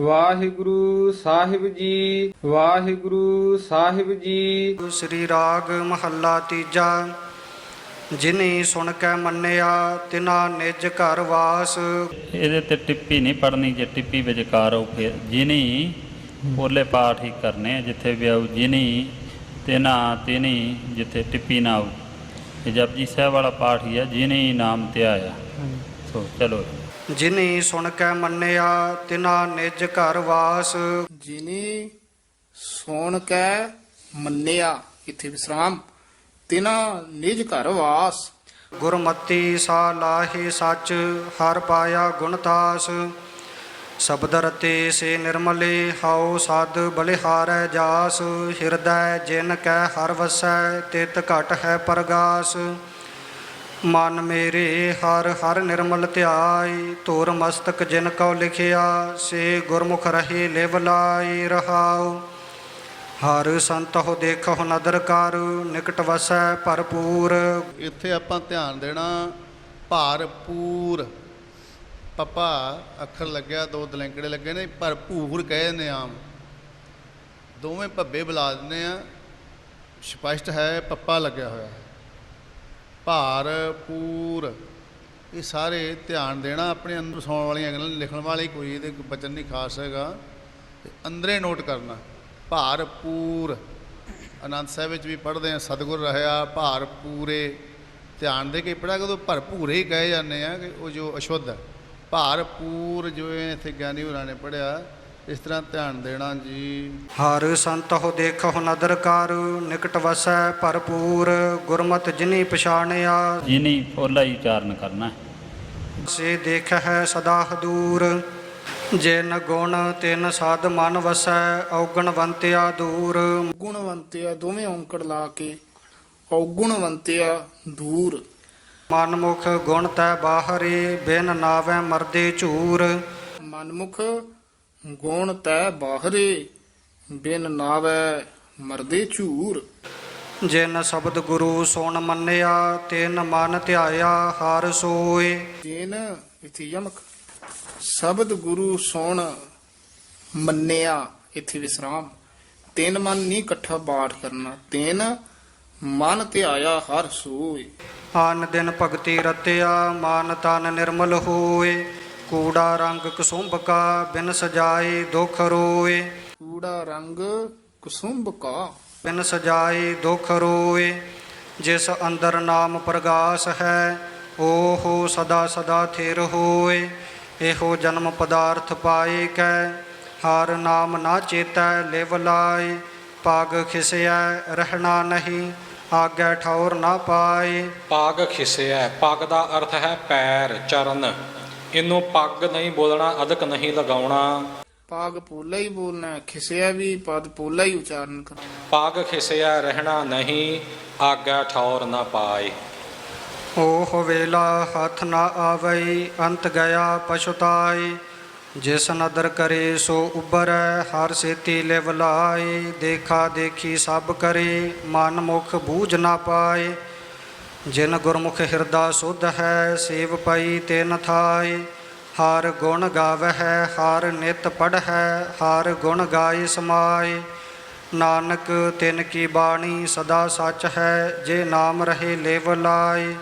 ਵਾਹਿਗੁਰੂ ਸਾਹਿਬ ਜੀ ਵਾਹਿਗੁਰੂ ਸਾਹਿਬ ਜੀ। ਸ੍ਰੀ ਰਾਗ ਮਹੱਲਾ ਤੀਜਾ ਜਿਨੀ ਸੁਣ ਕੇ ਮੰਨਿਆ ਤਿਨਾ ਨਿਜ ਘਰ ਵਾਸ। ਇਹਦੇ ਤੇ ਟਿੱਪੀ ਨਹੀਂ ਪੜਨੀ ਜੇ ਟਿੱਪੀ ਵਿਚਕਾਰ ਹੋ ਫਿਰ ਜਿਨੀ ਪੋਲੇ ਪਾਠ ਹੀ ਕਰਨੇ ਆ, ਜਿੱਥੇ ਵੀ ਆਉ ਜਿਨੀ ਤੇ ਨਾ ਤਿਨੀ ਜਿੱਥੇ ਟਿੱਪੀ ਨਾ ਆਉ ਇਹ ਜਪਜੀ ਸਾਹਿਬ ਵਾਲਾ ਪਾਠ ਹੀ ਹੈ ਜਿਨੀ ਨਾਮ ਤੇ ਆਇਆ। ਸੋ ਚਲੋ। ਜਿਨੀ ਸੁਣ ਕੇ ਮੰਨਿਆ ਤਿਨਾ ਨਿਜ ਘਰ ਵਾਸ। ਜਿਨੇ ਸੁਣ ਕੇ ਮੰਨਿਆ ਇਥੇ ਵਿਸਰਾਮ ਤਿਨਾ ਨਿਜ ਘਰ ਵਾਸ। ਗੁਰਮਤੀ ਸਾ ਲਾਹੇ ਸੱਚ ਹਰ ਪਾਇਆ ਗੁਣਤਾਸ ਸ਼ਬਦ ਰਤੇ ਸੇ ਨਿਰਮਲੇ ਹਉ ਸਦ ਬਲਿਹਾਰੈ ਜਾਸ। ਹਿਰਦੈ ਜਿਨ ਕੈ ਹਰ ਵਸੈ ਤਿਤ ਘਟ ਹੈ ਪਰਗਾਸ। ਮਨ ਮੇਰੇ ਹਰ ਹਰ ਨਿਰਮਲ ਧਿਆਈ ਤੋਰ ਮਸਤਕ ਜਿਨ ਕਉ ਲਿਖਿਆ, ਸੇ ਗੁਰਮੁਖ ਰਹੇ ਲਿਵ ਲਾਈ ਰਹਾਉ। ਹਰ ਸੰਤਹੁ ਦੇਖੋ ਨਦਰ ਕਰ, ਨਿਕਟ ਵਸੈ ਭਰਪੂਰ। ਇੱਥੇ ਆਪਾਂ ਧਿਆਨ ਦੇਣਾ, ਭਰਪੂਰ। ਪਪਾ, ਅੱਖਰ ਲੱਗਿਆ, ਦੋ ਦਲੈਂਕੜੇ ਲੱਗੇ ਨੇ, ਭਰਪੂਰ ਕਹੇ ਨੇ ਆਮ। ਦੋਵੇਂ ਭੱਬੇ ਬੁਲਾ ਦਿੰਦੇ ਆ, ਸਪਸ਼ਟ ਹੈ, ਪੱਪਾ ਲੱਗਿਆ ਹੋਇਆ ਹੈ। ਭਾਰ ਪੂਰ ਇਹ ਸਾਰੇ ਧਿਆਨ ਦੇਣਾ ਆਪਣੇ ਅੰਦਰ ਸੌਣ ਵਾਲੀਆਂ ਗੱਲਾਂ, ਲਿਖਣ ਵਾਲੀ ਕੋਈ ਇਹਦੇ ਕੋਈ ਬਚਨ ਨਹੀਂ ਖਾਸ ਹੈਗਾ। ਤੇ ਅੰਦਰੇ ਨੋਟ ਕਰਨਾ ਭਾਰ ਪੂਰ ਆਨੰਦ ਸਾਹਿਬ ਵਿੱਚ ਵੀ ਪੜ੍ਹਦੇ ਆ, ਸਤਿਗੁਰ ਰਿਹਾ ਭਾਰ ਪੂਰੇ ਧਿਆਨ ਦੇ ਕੇ ਪੜਿਆ ਕਦੋਂ ਭਰਪੂਰੇ ਹੀ ਕਹੇ ਜਾਂਦੇ ਆ ਕਿ ਉਹ ਜੋ ਅਸ਼ੁੱਧ ਹੈ। ਭਰਪੂਰ ਜੋ ਇਹ ਇੱਥੇ ਗਿਆਨੀ ਹੋਰਾਂ ਨੇ ਪੜਿਆ ਇਸ ਤਰ੍ਹਾਂ ਧਿਆਨ ਦੇਣਾ ਜੀ। ਹਰ ਸੰਤਹੁ ਦੇਖਹੁ ਨਦਰ ਕਰ ਨਿਕਟ ਵਸੈ ਭਰਪੂਰ ਗੁਰਮਤਿ ਜਿਨੀ ਪਛਾਣਿਆ। ਜਿਨੀ ਪੋਲਾ ਹੀ ਉਚਾਰਨ ਕਰਨਾ ਸੇ ਦੇਖ ਹੈ ਸਦਾ ਹਦੂਰ ਜਿਨ ਗੁਣ ਤਿਨ ਸਾਧ ਮਨ ਵਸੈ ਔਗਣਵੰਤਿਆ ਦੂਰ। ਗੁਣਵੰਤਿਆ ਦੋਵੇਂ ਔਂਕੜ ਲਾ ਕੇ ਔਗੁਣਵੰਤਿਆ ਦੂਰ। ਮਨਮੁਖ ਗੁਣ ਤੈ ਬਾਹਰੇ ਬਿਨ ਨਾਵੈ ਮਰਦੇ ਝੂਰ। ਮਨਮੁਖ ਗੁਣ ਤੈ ਬਾਹਰੇ ਬਿਨ ਨਾਵੈ ਮਰਦੇ ਝੂਰ। ਜਿਨ ਸ਼ਬਦ ਗੁਰੂ ਸੁਣ ਮੰਨਿਆ ਤਿਨ ਮਨ ਧਿਆਇਆ ਹਰ ਸੋਏ। ਜੇਨ ਇਥੇ ਯਮਕ ਸ਼ਬਦ ਗੁਰੂ ਸੁਣ ਮੰਨਿਆ ਇਥੇ ਵਿਸਰਾਮ। ਤਿੰਨ ਮਨ ਨਹੀਂ ਇਕੱਠਾ ਬਾਠ ਕਰਨਾ ਤਿੰਨ ਮਨ ਤੇ ਆਇਆ ਹਰ ਸੋਏ। ਆਨ ਦਿਨ ਭਗਤੀ ਰਤਿਆ ਮਾਨ ਤਨ ਨਿਰਮਲ ਹੋਏ। ਕੂੜਾ ਰੰਗ ਕੁਸੁੰਭ ਕਾ ਬਿਨ ਸਜਾਏ ਦੁਖ ਰੋਏ। ਕੂੜਾ ਰੰਗ ਕੁਸੁੰਭ ਕਾ ਬਿਨ ਸਜਾਏ ਦੁਖ ਰੋਏ। ਜਿਸ ਅੰਦਰ ਨਾਮ ਪ੍ਰਗਾਸ ਹੈ ਓਹੋ ਸਦਾ ਸਦਾ ਥਿਰ ਹੋਏ। ਇਹੋ ਜਨਮ ਪਦਾਰਥ ਪਾਏ ਕੈ ਹਰ ਨਾਮ ਨਾ ਚੇਤੈ ਲਿਵ ਲਾਏ। ਪਗ ਖਿਸਿਆ ਰਹਿਣਾ ਨਹੀਂ ਆਗੇ ਠੌਰ ਨਾ ਪਾਏ। ਪੱਗ ਖਿਸਿਆ ਪੱਗ ਦਾ ਅਰਥ ਹੈ ਪੈਰ ਚਰਨ। ਇਹਨੂੰ ਪੱਗ ਨਹੀਂ ਬੋਲਣਾ ਅਦਕ ਨਹੀਂ ਲਗਾਉਣਾ। ਪਾਗ ਪੋਲਾ ਹੀ ਬੋਲਣਾ ਖਿਸਿਆ ਵੀ ਪਦ ਪੋਲਾ ਹੀ ਉਚਾਰਨ ਕਰਨਾ। ਪੱਗ ਖਿਸਿਆ ਰਹਿਣਾ ਨਹੀਂ ਆਗਾ ਠੌਰ ਨਾ ਪਾਏ। ਓਹ ਵੇਲਾ ਹੱਥ ਨਾ ਆਵਈ ਅੰਤ ਗਿਆ ਪਛੁਤਾਈ ਜਿਸ ਨਦਰ ਕਰੇ ਸੋ ਉਬਰੈ ਹਰ ਸੇਤੀ ਲਿਵ ਲਾਏ। ਦੇਖਾ ਦੇਖੀ ਸਭ ਕਰੇ ਮਨ ਮੁਖ ਬੂਝ ਨਾ ਪਾਏ। ਜਿਨ ਗੁਰਮੁਖ ਹਿਰਦਾ ਸੁਧ ਹੈ, ਸੇਵ ਪਈ ਤਿਨ ਥਾਏ ਹਰ ਗੁਣ ਗਾਵਹਿ, ਹਰ ਨਿਤ ਪੜ੍ਹੈ ਹਰ ਗੁਣ ਗਾਏ ਸਮਾਏ ਨਾਨਕ ਤਿਨ ਕੀ ਬਾਣੀ ਸਦਾ ਸੱਚ ਹੈ, ਜੇ ਨਾਮ ਰਹੇ ਲੇਵ ਲਾਏ